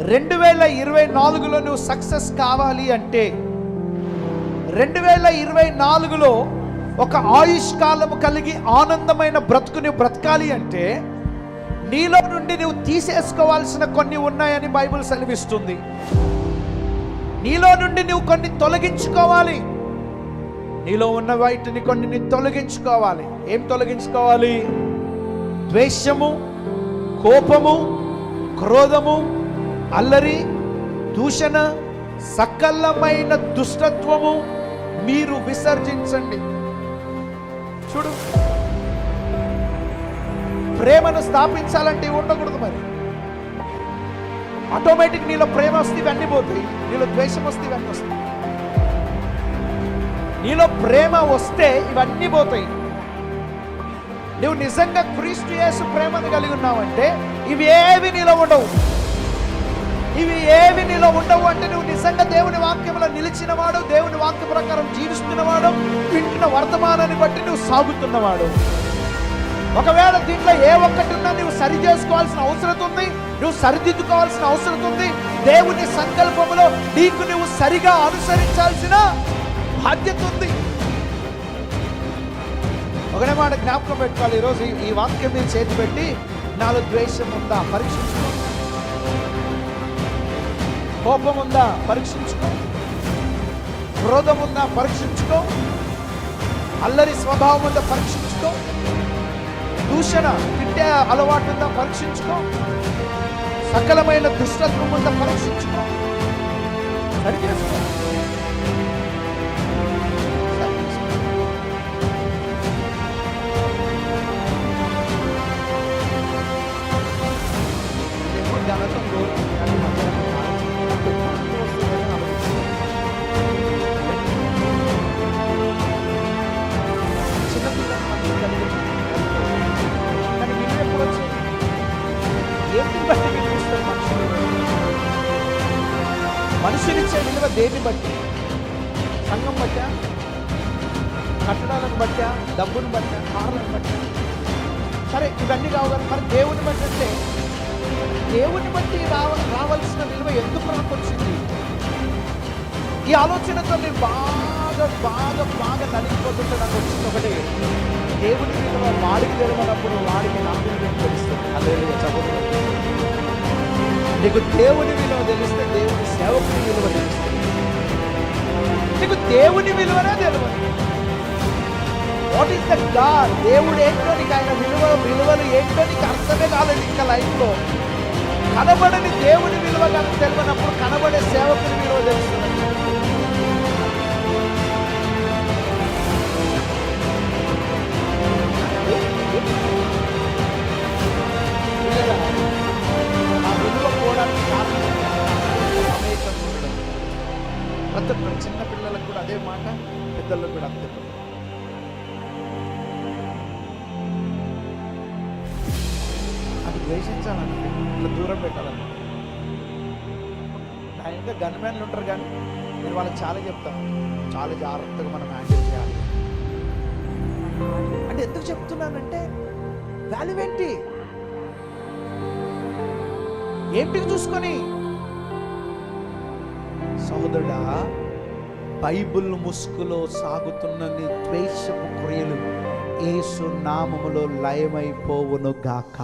రెండు వేల ఇరవై నాలుగులో నువ్వు సక్సెస్ కావాలి అంటే రెండు వేల ఇరవై నాలుగులో ఒక ఆయుష్కాలం కలిగి ఆనందమైన బ్రతుకు నువ్వు బ్రతకాలి అంటే నీలో నుండి నువ్వు తీసేసుకోవాల్సిన కొన్ని ఉన్నాయని బైబిల్ సెలవిస్తుంది. నీలో నుండి నువ్వు కొన్ని తొలగించుకోవాలి. నీలో ఉన్న వాటిని కొన్ని నీ తొలగించుకోవాలి. ఏం తొలగించుకోవాలి? ద్వేషము కోపము క్రోధము అల్లరి దూషణ సకలమైన దుష్టత్వము మీరు విసర్జించండి. చూడు. ప్రేమను స్థాపించాలంటే ఇవి ఉండకూడదు మరి. ఆటోమేటిక్ నీలో ప్రేమ వస్తే ఇవన్నీ పోతాయి నీలో ద్వేషం వస్తే ఇవన్నీ వస్తాయి. నీలో ప్రేమ వస్తే ఇవన్నీ పోతాయి. నువ్వు నిజంగా క్రీస్తు యేసు ప్రేమను కలిగి ఉన్నావంటే ఇవి ఏవి నీలో ఉండవు. ఇవి ఏవి నీలో ఉండవు అంటే నువ్వు నిజంగా దేవుని వాక్యంలో నిలిచినవాడు దేవుని వాక్య ప్రకారం జీవిస్తున్నవాడు వింటున్న వర్తమానాన్ని బట్టి నువ్వు సాగుతున్నవాడు. ఒకవేళ దీంట్లో ఏ ఒక్కటి ఉన్నా నువ్వు సరి చేసుకోవాల్సిన అవసరం ఉంది నువ్వు సరిదిద్దుకోవాల్సిన అవసరం ఉంది దేవుని సంకల్పములో నీకు నువ్వు సరిగా అనుసరించాల్సిన బాధ్యత ఉంది. ఒకనే మాట జ్ఞాపకం పెట్టుకోవాలి ఈరోజు ఈ- ఈ వాక్యం మీద చేతి పెట్టి నాలో ద్వేషం ఉందా? పరీక్షించుకోవాలి కోపం ఉందా పరీక్షించుకో. క్రోధం ఉందా పరీక్షించుకో. అల్లరి స్వభావం ఉందా పరీక్షించుకో. దూషణ తిట్టే అలవాటు ఉందా పరీక్షించుకో. సకలమైన దుష్టత్వం ఉందా పరీక్షించుకో సరి చేసుకో సరి దేవుని బట్టి విలువ మనుషులు మనుషులిచ్చే విలువ దేన్ని బట్టి? సంఘం బట్టా? కట్టడాలను బట్టా? డబ్బును బట్టా? కార్లను బట్టా? సరే ఇవన్నీ కావాలి మరి దేవుని బట్టి అంటే? దేవుని బట్టి రావ రావాల్సిన విలువ ఎందుకు నాకు వచ్చింది? ఈ ఆలోచనతో నేను బాగా బాగా బాగా నలిగిపోతుంటే నాకు వచ్చింది ఒకటి. దేవుడి విలువ వాడికి తెలియనప్పుడు వాడికి నా విలువ తెలుస్తుంది. అదే చదువు నీకు దేవుని విలువ తెలిస్తే దేవుని సేవకుని విలువ తెలుస్తుంది. నీకు దేవుని విలువనే తెలియదు. వాట్ ఈస్ ద గాడ్ దేవుడు ఏంటో నీకు ఆయన విలువ విలువలు ఏంటో నీకు అర్థమే కాలేదు ఇంకా లైఫ్లో. కనబడని దేవుని విలువ కనుక తెలియనప్పుడు కనబడే సేవకుని విలువ తెలుస్తుంది. ప్రతి చిన్న పిల్లలకు కూడా అదే మాట పెద్దలకు కూడా అంతే అది ద్వేషించాలంటే ఇట్లా దూరం పెట్టాలంటే నా ఇంకా గన్మెన్లు ఉంటారు కానీ నేను వాళ్ళకి చాలా చెప్తాను. చాలా జాగ్రత్తగా మనం హ్యాండిల్ చేయాలి. అంటే ఎందుకు చెప్తున్నానంటే వాల్యూ ఏంటి? ఏంటికి చూసుకొని? సహోదరుడా బైబుల్ ముసుగులో సాగుతున్న నీ ద్వేషపు క్రియలు ఏసు నామములో లయమైపోవును గాక